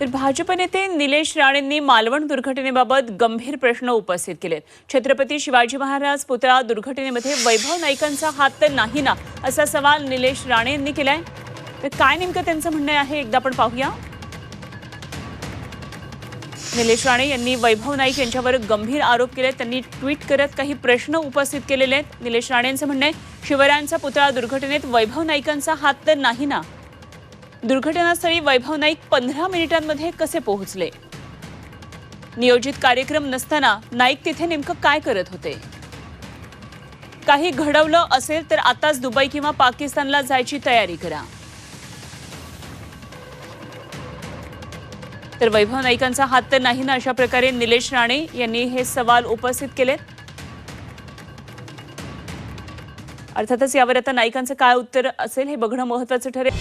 तर भाजप नेते निलेश राणेंनी मालवण दुर्घटनेबाबत गंभीर प्रश्न उपस्थित केलेत. छत्रपती शिवाजी महाराज पुतळा दुर्घटनेमध्ये वैभव नाईकांचा हात तर नाही ना असा सवाल निलेश राणे यांनी केलाय. तर काय नेमकं त्यांचं म्हणणं आहे एकदा आपण पाहूया. निलेश राणे यांनी वैभव नाईक यांच्यावर गंभीर आरोप केले त्यांनी ट्विट करत काही प्रश्न उपस्थित केलेले आहेत. निलेश राणे यांचं म्हणणं आहे शिवरायांचा पुतळा दुर्घटनेत वैभव नाईकांचा हात तर नाही ना. दुर्घटनास्थळी वैभव नाईक पंधरा मिनिटांमध्ये कसे पोहोचले? नियोजित कार्यक्रम नसताना नाईक तिथे नेमकं काय करत होते? काही घडवलं असेल तर आताच दुबई किंवा पाकिस्तानला जायची तयारी करा. तर वैभव नाईकांचा हात तर नाही ना अशा प्रकारे निलेश राणे यांनी हे सवाल उपस्थित केलेत. अर्थातच यावर आता नाईकांचं काय उत्तर असेल हे बघणं महत्वाचं ठरेल.